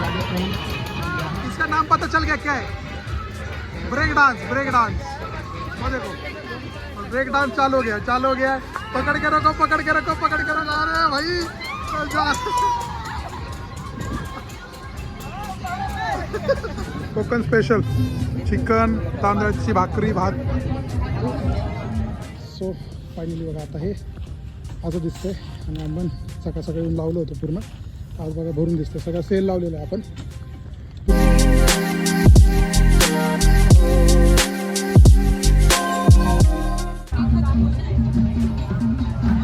लागत नाही इसका नाम पता चल गया क्या है? ब्रेक डांस ब्रेक डांस वो देखो। ब्रेक डांस चालू हो गया, चालू हो गया। पकड़ के रखो, पकड़ के रखो, पकड़ के रखो। अरे भाई कोकण स्पेशल चिकन, तांदळाची भाकरी, भात. सो फायनली बघा हे? असं दिसतंय. आणि आपण सकाळ सकाळी येऊन लावलं होतं पूर्ण. आज बघा भरून दिसतंय. सगळं सेल लावलेलं आहे आपण.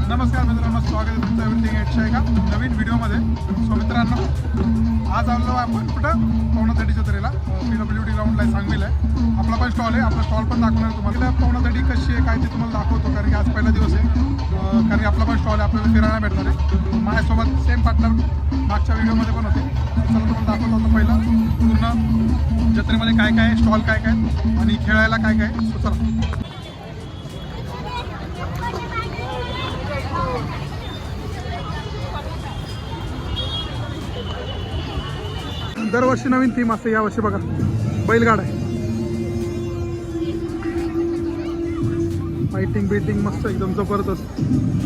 नमस्कार मित्रांनो स्वागत आहे तुमचं एव्हरीथिंग एटच्या एका नवीन व्हिडिओमध्ये. सो मित्रांनो आज आलो आपण कुठं? पवनाथडी जत्रेला. पी डब्ल्यू डी ग्राउंडला आहे आहे. आपला पण स्टॉल आहे. आपला स्टॉल पण दाखवणार तुम्हाला. इथं कशी आहे काय ते तुम्हाला दाखवतो कारण की आज पहिला दिवस आहे. कारण आपल्याला फिरायला भेटणार आहे. माझ्यासोबत सेम पार्टनर मागच्या व्हिडिओमध्ये पण होते. चला तुम्हाला दाखवतो होतं पहिला. पूर्ण जत्रेमध्ये काय काय स्टॉल काय काय आणि खेळायला काय काय. सो चला. दरवर्षी नवीन थीम असते यावर्षी बघा. बैलगाड आहे. फायटिंग बिटिंग मस्त एकदम जबरदस्त.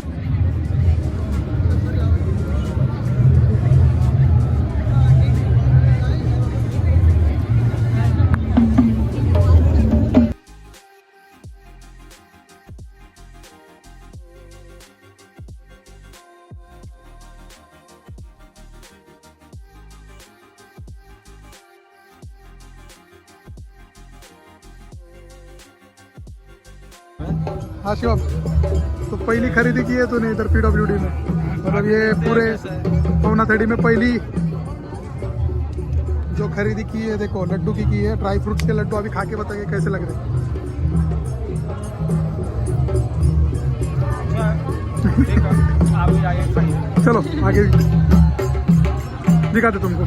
शिवम तो पहली खरीदी की है तूने इधर पीडब्ल्यूडी में। मतलब ये पूरे पवना थड़ी में पहली जो खरीदी की है, देखो, लड्डू की की है, ड्राई फ्रूट्स के लड्डू अभी खा के बताइए कैसे लग रहे चलो, आगे दिखाते तुमको।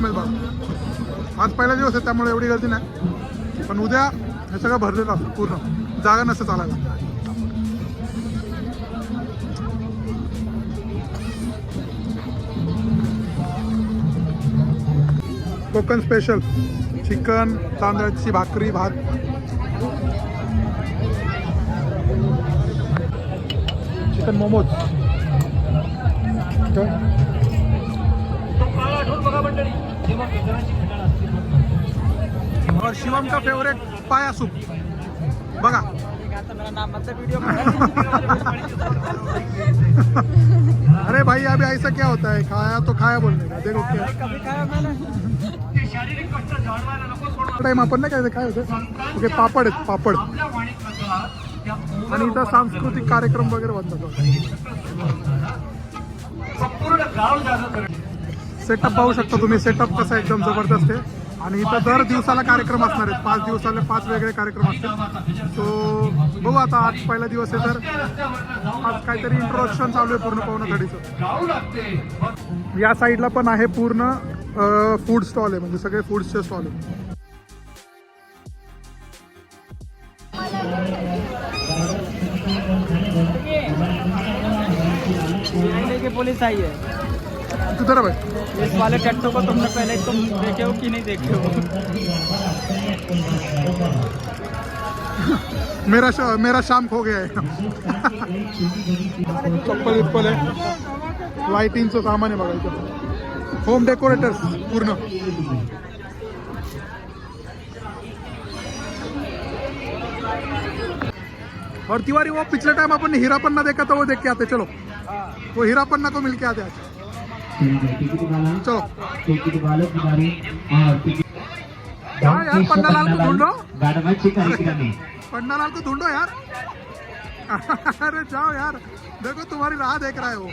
पण बघा आज पहिला दिवस आहे त्यामुळे एवढी गर्दी नाही. पण उद्या हे सगळं भरलेलं असतं पूर्ण. जागा नसतं चालायला. कोकण स्पेशल चिकन तांदळाची भाकरी भात. चिकन मोमोज. और शिवम का फेवरेट पाया सूप बघा. अरे भाई अभी ऐसा क्या होता है? खाया तो खाया बोलने का देखो क्या. टाइम आपण नाही काय काय होतं ओके पापड आहेत पापड. आणि इथं सांस्कृतिक कार्यक्रम वगैरे बनतात सेटअप पाहू शकता तुम्ही. सेटअप कसा एकदम जबरदस्त आहे. आणि इथं दर दिवसाला कार्यक्रम असणार आहेत. पाच दिवसाला पाच वेगळे कार्यक्रम असतील. सो बघू आता आज पहिला दिवस आहे तर आज काहीतरी इंट्रोडक्शन चालू आहे पूर्ण पवना या साईडला पण आहे पूर्ण फूड स्टॉल आहे. म्हणजे सगळे फूड्सचे स्टॉल आहे पोलीस आई आहे. किधर है भाई? इस वाले टट्टू को तुमने पहले तुम देखे हो कि नहीं देखे हो? मेरा शा, मेरा शाम खो गया है। चप्पल विप्पल है। लाइटिंगचं सामान आहे बघायचं होम डेकोरेटर पूर्ण। और तिवारी वो पिछले टाइम अपन ने हीरा पन्ना देखा था वो देख के आते चलो। वो हीरा पन्ना को मिल के आते आज। चलो। हाँ यार, पन्नालाल को ढूंढो। गाडवाची कार्यक्रम पन्नालाल को ढूंढो यार। अरे जाओ यार देखो तुम्हारी राह देख रहा है वो।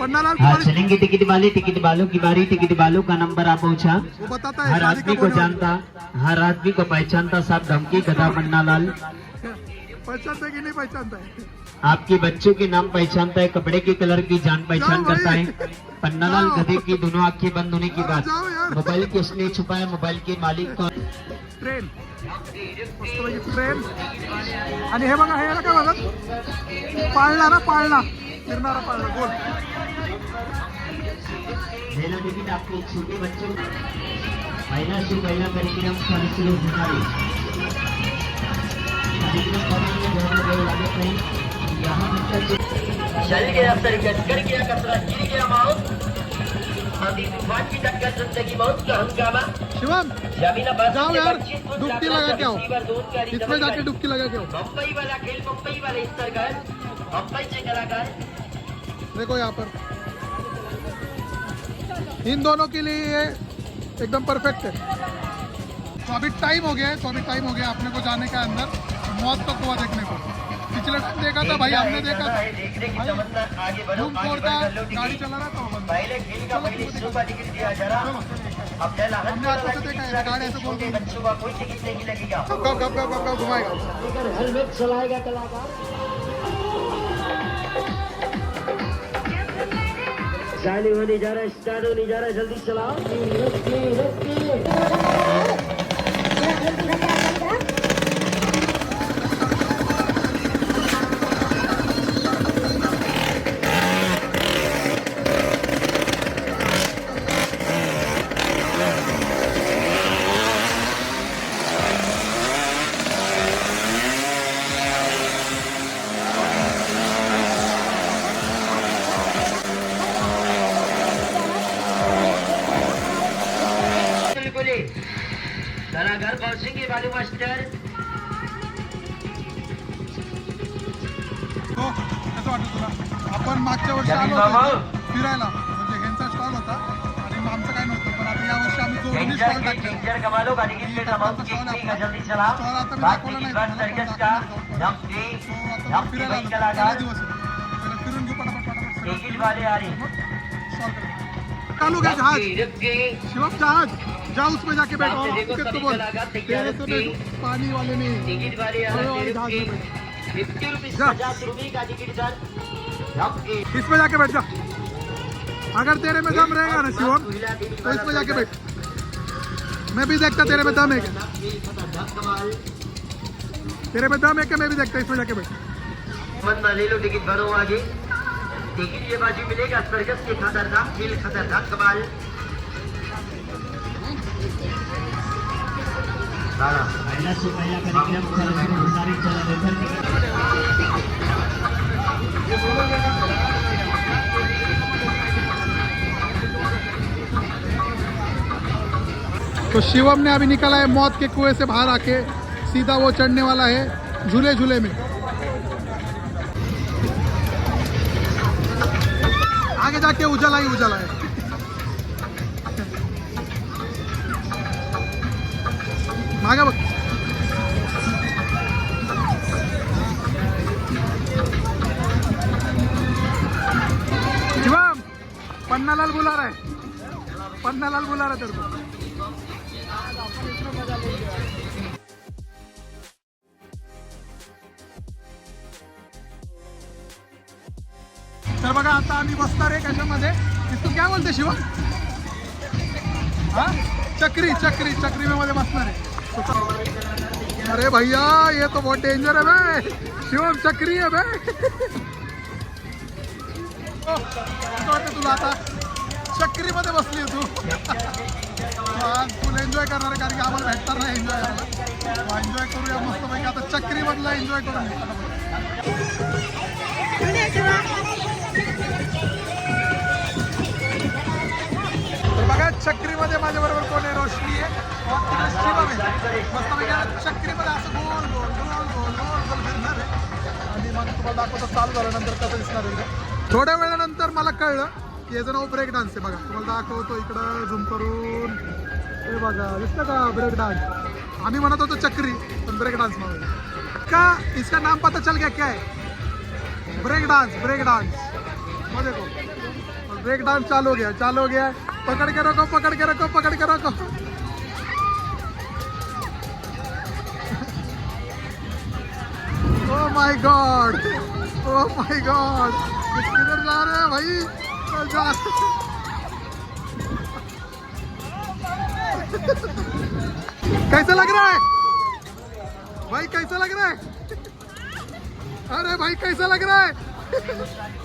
पन्नालाल हाँ चलेंगे टिकट वाले टिकट वालों की बारी। टिकट वालों का नंबर आ पहुँचा वो बताता है हर आदमी को जानता हर आदमी को पहचानता साहब धमकी गदा पन्नालाल है। पहचानता है कि नहीं पहचानता है? आपके बच्चों के नाम पहचानता है कपड़े के कलर की जान पहचान करता है। पन्नालाल। गधे की दोनों आँखें बंद होने की बात। मोबाइल किसने छुपाया? मोबाइल के मालिक को ट्रेन। ट्रेन। आणि हे बघा हे काय पाळणा ना पाळणा. फिरणारा पाळणा गोल टिकट आपके छोटे बच्चों. पहला से पहला कार्यक्रम कार्यक्रम चल गया कर गया कचरा गिर गया मौत आंधी तूफ़ान की टक्कर ज़िंदगी मौत का हंगामा। शिवम ज़मीन जाओ यार, डुबकी लगा के आओ। इसमें जाके डुबकी लगा के आओ। मुंबई वाला खेल मुंबई वाले सरकार मुंबई से कलाकार। देखो यहाँ पर। इन दोनों के लिए ये एकदम परफेक्ट है। तो अभी टाइम हो गया है तो अभी टाइम हो गया अपने को जाने का अंदर। मौत का कुआ देखने को। पिछले साल देखा था भाई हमने देखा था। धूम फोड़ता गाड़ी चला रहा था कब कब कब कब घुमाएगा। हेलमेट चलाएगा कलाकार। होने जा रहा है स्टार्ट होने जा रहा है जल्दी चलाओ। धमकी तो आता धमकी फिरायला भाई आलो. पहिला कलाकार दिवस आहे. पहिला फिरून घेऊ पटापट पटापट सगळं. टिकट वाले आ रहे हैं स्टॉल करें. चालू गया जहाज धमकी रुकी शिवम जहाज जाओ उसमें जाके बैठो सामने देखो, किसको सभी बोल कलाकार तैयार तेरे से रखिए। बैठो पानी वाले में टिकट वाले आ हवा रहे वाले हैं जहाज में रुकी बैठो फिफ्टी रुपीज जा। पचास रुपये का टिकट सर धमकी इसमें जाके बैठ जा अगर तेरे में दम रहेगा ना शिवम तो इसमें जाके बैठ मैं भी देखता तेरे में दम है क्या तेरे में दम है क्या मैं भी देखता इसमें जाके बैठ मत ले लो टिकट भरो आगे। टिकट ये बाजू मिलेगा सर्कस के खतरनाक खेल खतरनाक कमाल। बारह से पहला कार्यक्रम तो शिवम ने अभी निकला है मौत के कुएँ से बाहर आके। सीधा वो चढ़ने वाला है झूले झूले में। आगे जाके उजाला ही उजाला है। मागे बघ शिवम, पन्नालाल बुला रहा है। पन्नालाल बुला रहा है तेरे को। तर बघा आता आम्ही बसणार आहे कशामध्ये? तू काय बोलते शिव? हा? चक्री चक्री चक्री मध्ये बसणार आहे. अरे भैया ये तो बहुत डेंजर है बे शिवम चक्री है बे हो, तुला आता? चक्रीमध्ये बसली आहे तू. आज एन्जॉय करणार आहे कारण की आम्हाला भेटणार नाही एन्जॉय करायला. एन्जॉय करूया मस्त पैकी आता चक्रीमधला एन्जॉय करून तर बघा चक्रीमध्ये माझ्या बरोबर कोण आहे? रोशनी आहे. तिकडे शिवम आहे चक्रीमध्ये असं गोल गोल गोल गोल गोल गोल फिरणार आहे. आणि तुम्हाला दाखवतो चालू झाल्यानंतर कसं दिसणार आहे थोड्या वेळानंतर मला कळलं की याचं नाव ब्रेक डान्स आहे बघा. तुम्हाला दाखवतो इकडं झुम करून. हे बघा दिसतं का ब्रेक डान्स आम्ही म्हणत होतो चक्री पण ब्रेक डान्स म्हणून का? इसका नाम पता चल गया क्या है? ब्रेक डांस ब्रेक डांस वो देखो ब्रेक डांस चालू हो गया, चालू हो गया। पकड़ के रखो, पकड़ के रखो, पकड़ के रखो। Oh my God oh my God किधर जा रहे हैं भाई? जा कैसा लग रहा है? भाई कैसा लग रहा है? अरे भाई कैसा लग रहा है?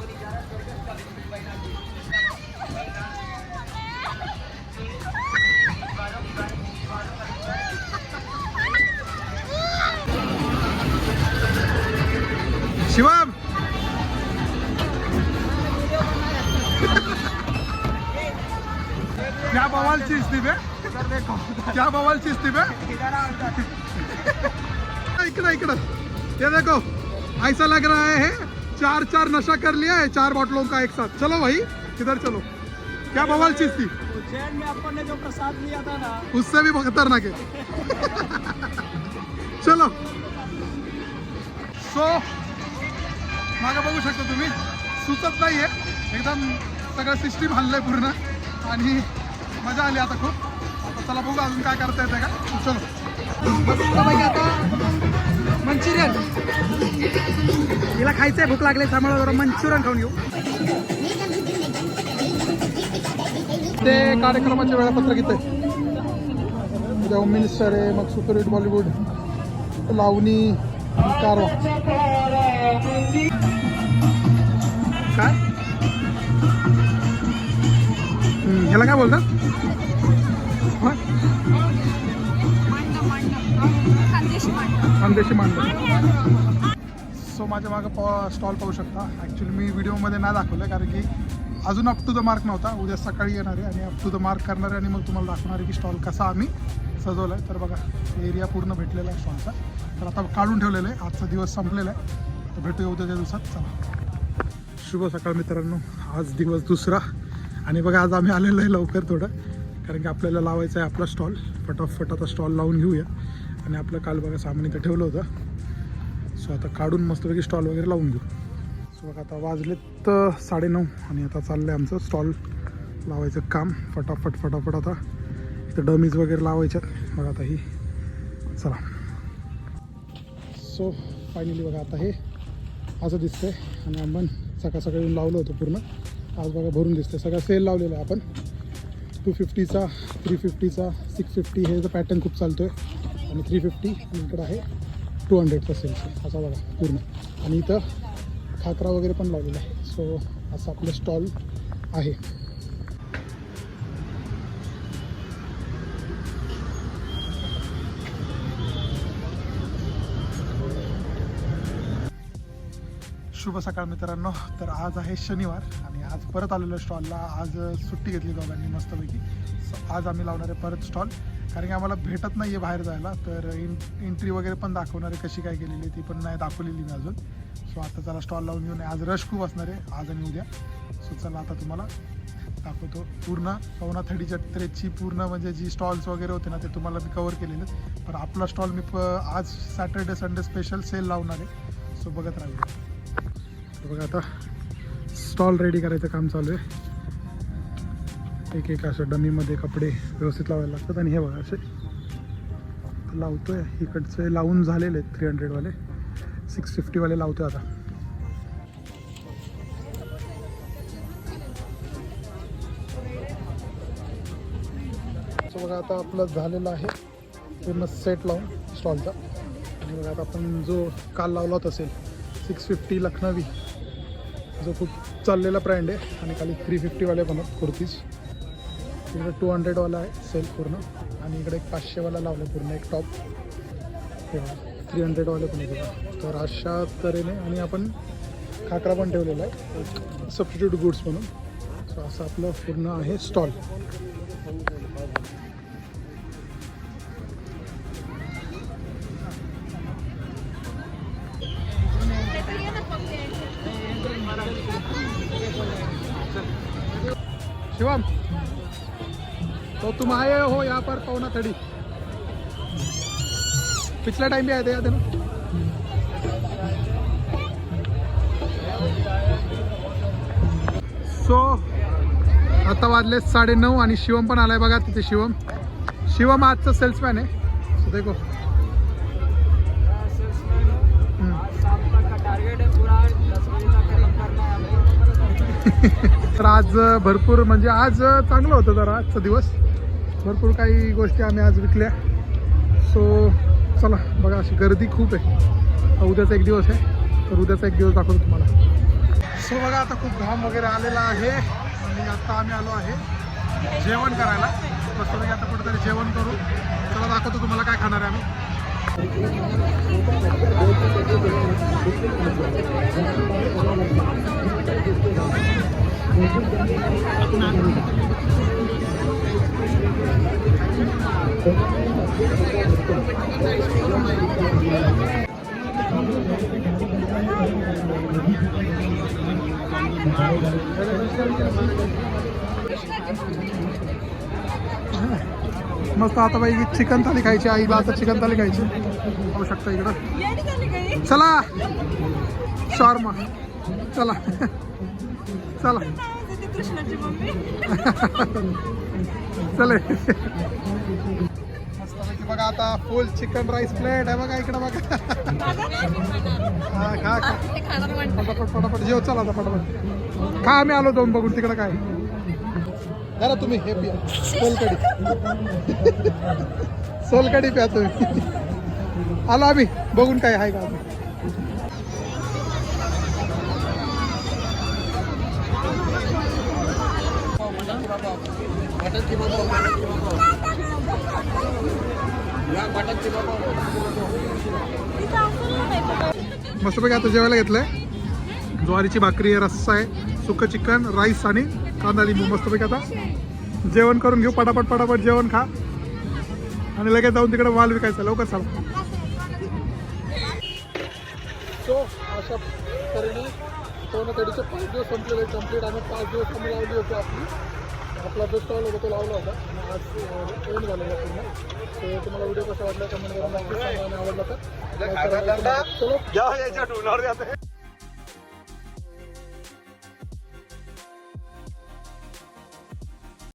बवाल चीज़ थी बे। क्या बवाल चीज़ थी बे? इकडं इकडं। ये देखो ऐसा लग रहा है चार चार नशा कर लिया है चार बोतलों का एक साथ। चलो भाई इधर चलो? क्या बवाल चीज़ थी? उज्जैन में अपन ने जो प्रसाद लिया था ना। उससे भी खतरनाक आहे चलो। सो मागं बघू शकता तुम्ही। सुचत नाहीये. एकदम सगळं सिस्टीम हल्लंय पूर्ण. आणि मजा आली आता खूप. आता चला बघू अजून काय करता येते का? चलो. आता. मंचुरियन. तिला खायचंय भूक लागली त्यामुळे जरा मंचुरियन खाऊन घेऊ ते कार्यक्रमाचे वेळापत्रक इथे. उद्या होम मिनिस्टर आहे मग सुपर हिट बॉलिवूड लावणी कारवा. काय? ह्याला काय बोलतात? खानदेशी मांडव. सो माझ्या मागं स्टॉल पाहू शकता. ॲक्च्युली मी व्हिडिओमध्ये नाही दाखवलं कारण की अजून अप टू द मार्क नव्हता. उद्या सकाळी येणार आहे आणि अप टू द मार्क करणार आहे आणि मग तुम्हाला दाखवणार आहे की स्टॉल कसा आम्ही सजवला आहे तर बघा एरिया पूर्ण भेटलेला आहे स्टॉलचा तर आता काढून ठेवलेलं आहे. आजचा दिवस संपलेला आहे. तर भेटूया उद्याच्या दिवसात. चला. शुभ सकाळ मित्रांनो. आज दिवस दुसरा. आणि बघा आज आम्ही आलेलो आहे लवकर थोडं कारण की आपल्याला लावायचं आहे आपला स्टॉल. फटाफट आता स्टॉल लावून घेऊया. आणि आपलं काल बघा सामान इथं ठेवलं होतं. सो आता काढून मस्तपैकी स्टॉल वगैरे लावून घेऊ. सो बघा आता वाजलेत साडेनऊ आणि आता चाललं आहे आमचं स्टॉल. लावायचं काम. फटाफट फटाफट आता इथं डमीज वगैरे लावायच्यात बघा आता ही. चला. सो फायनली बघा आता हे असं दिसतंय. आणि आपण सकाळ सकाळी येऊन लावलं होतं पूर्ण. आज बघा भरून दिसतंय. सगळा सेल लावलेला आहे आपण. टू फिफ्टीचा थ्री फिफ्टीचा सिक्स फिफ्टी हे पॅटर्न खूप चालतो आहे आणि थ्री फिफ्टी आणि इकडं आहे टू हंड्रेडचा सेल असा बघा पूर्ण. आणि इथं खाकरा वगैरे पण लावलेला आहे. सो असं आपलं स्टॉल आहे. शुभ सकाळ मित्रांनो. तर आज आहे शनिवार आणि आज परत आलेलो स्टॉलला आज सुट्टी घेतली दोघांनी मस्तपैकी. आज आम्ही लावणार आहे परत स्टॉल कारण की आम्हाला भेटत नाही आहे बाहेर जायला. तर इन एंट्री वगैरे पण दाखवणार आहे कशी काय केलेली आहे ती पण नाही दाखवलेली मी अजून. सो आता चला स्टॉल लावून घेऊन आज रश खूप असणार आहे. आज आणि उद्या. सो चला आता तुम्हाला दाखवतो पूर्ण. पवना थर्टी जत्रेची पूर्ण म्हणजे जी स्टॉल्स वगैरे होते ना ते तुम्हाला मी कवर केलेले. पण आपला स्टॉल मी प आज सॅटर्डे संडे स्पेशल सेल लावणार आहे. सो बघत राहूया बघा आता स्टॉल रेडी करायचं काम चालू आहे. एक एक असं डमीमध्ये कपडे व्यवस्थित लावायला लागतात आणि हे बघा असे लावतो आहे इकडचे लावून झालेले आहेत थ्री हंड्रेडवाले सिक्स फिफ्टीवाले लावतो आता. सो बघा आता आपलं झालेलं आहे. पूर्ण सेट लावून स्टॉलचा आणि बघा आता आपण जो काल लावला होता असेल सिक्स फिफ्टी लखनवी. जो खूप चाललेला ब्रँड आहे. आणि खाली थ्री फिफ्टीवाले पण आहेत कुर्तीज. इकडे टू हंड्रेडवाला आहे सेल पूर्ण. आणि इकडे एक पाचशेवाला लावलं आहे पूर्ण एक टॉप थ्री हंड्रेडवाले पण आहेत तर अशा तऱ्हेने आणि आपण खाकरा पण ठेवलेला आहे. सबस्टिट्यूट गुड्स म्हणून. सो असं आपलं पूर्ण आहे स्टॉल शिवम तो तुम आए हो यहाँ पर पौना थड़ी। पिछला टाइम भी आए थे याद है ना? सो आता वाजले साडे नऊ आणि शिवम पण आलाय बघा तिथे शिवम. शिवम आजचा सेल्समॅन आहे. सो देखो. तर आज भरपूर म्हणजे आज चांगलं होतं जरा आजचा दिवस. भरपूर काही गोष्टी आम्ही आज विकल्या. सो चला बघा अशी गर्दी खूप आहे. उद्याचा एक दिवस आहे. तर उद्याचा एक दिवस दाखवतो तुम्हाला. सो बघा आता खूप घाम वगैरे आलेला आहे. आणि आता आम्ही आलो आहे जेवण करायला. मस्तपैकी आता कुठेतरी जेवण करू. चला दाखवतो तुम्हाला काय खाणार आहे आम्ही. मस्त आता बाई चिकन थाली खायची आईला आता चिकन थाली खायची. पाहू शकता इकडं. चला. शॉर्मा. चला. चला. चले. बघा आता फुल चिकन राईस प्लेट आहे बघा इकडं बघा. हा खा खा. पटापट पटापट. जेव चला आता पटापट. खा आम्ही आलो जाऊन बघून. तिकडं काय? जरा तुम्ही हे पिया. सोलकडी सोलकडी प्या तुम्ही. आलो आम्ही. बघून काय आहे का आम्ही. मस्तपैकी आता जेवायला घेतलंय. ज्वारीची भाकरी आहे रस्सा आहे सुकं चिकन राईस आणि कांदा लिंबू मस्तपैकी आता जेवण करून घेऊ. पटापट पटापट जेवण खा. आणि लगेच जाऊन तिकडे माल विकायचा. लवकर चला. सो अशा तऱ्हेने सोनकडीचे पाच दिवस संपलेले कंप्लीट आणि पाच दिवस आम्ही लावली होती आपली. आपला जो स्टॉल होता तो लावला होता. आज एंड झालेला पूर्ण. तो तुम्हाला व्हिडिओ कसा वाटला कमेंट करून आवडला तर. चलो.